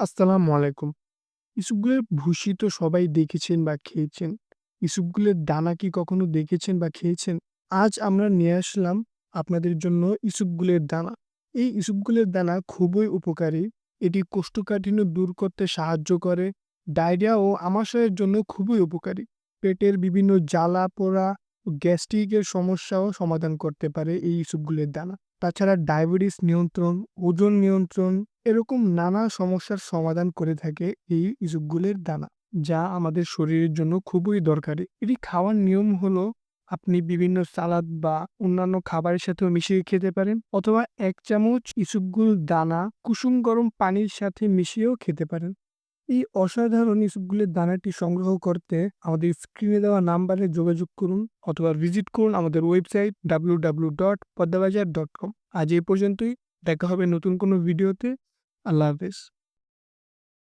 আসসালামু আলাইকুম। ইসুপগুলের ভুসি তো সবাই দেখেছেন বা খেয়েছেন। ইসুপগুলের দানা কি কখনো দেখেছেন বা খেয়েছেন? আজ আমরা নিয়ে আসলাম আপনাদের জন্য ইসুপগুলের দানা। এই ইসুপগুলের দানা খুবই উপকারী। এটি কোষ্ঠকাঠিন্য দূর করতে সাহায্য করে। ডায়রিয়া ও আমাশয়ের জন্য খুবই উপকারী। পেটের বিভিন্ন জ্বালা পোড়া গ্যাস্ট্রিকের সমস্যাও সমাধান করতে পারে এই ইসুপগুলের দানা। তাছাড়া ডায়াবেটিস নিয়ন্ত্রণ, ওজন নিয়ন্ত্রণ এরকম নানা সমস্যার সমাধান করে থাকে এই ইসুপগুলের দানা। যা আমাদের শরীরের জন্য খুবই দরকারি। এটি খাওয়ার নিয়ম হলো, আপনি বিভিন্ন সালাদ বা অন্যান্য খাবারের সাথেও মিশিয়ে খেতে পারেন, অথবা এক চামচ ইসুপগুল দানা কুসুম গরম পানির সাথে মিশিয়েও খেতে পারেন। এই অসাধারণ ইসুপগুলের দানাটি সংগ্রহ করতে আমাদের স্ক্রিনে দেওয়া নাম্বারে যোগাযোগ করুন, অথবা ভিজিট করুন আমাদের website W W dot Padmabazar dot com আজ এই পর্যন্তই। দেখা হবে নতুন কোনো ভিডিওতে। আল্লাহ হাফেজ।